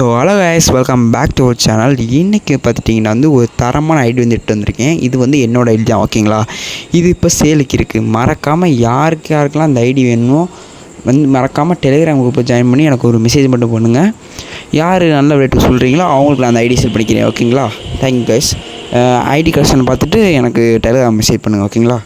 So hello guys welcome back to our channel இன்றைக்கி பார்த்துட்டிங்கன்னா வந்து ஒரு தரமான ஐடி வந்து எடுத்து வந்திருக்கேன். இது வந்து என்னோடய ஐடி தான் ஓகேங்களா இது இப்போ சேலுக்கு இருக்குது மறக்காமல் யாருக்கு யாருக்கெல்லாம் அந்த ஐடி வேணுமோ வந்து மறக்காமல் டெலிகிராம் குரூப்பை ஜாயின் பண்ணி எனக்கு ஒரு மெசேஜ் மட்டும் பண்ணுங்கள் யார் நல்ல ரேட்டு சொல்கிறீங்களோ அவங்களுக்கு நான் அந்த ஐடி செல் பண்ணிக்கிறேன் ஓகேங்களா தேங்க்யூ கைஸ் ஐடி கலெக்ஷன் பார்த்துட்டு எனக்கு டெலிகிராம் மெசேஜ் பண்ணுங்கள் ஓகேங்களா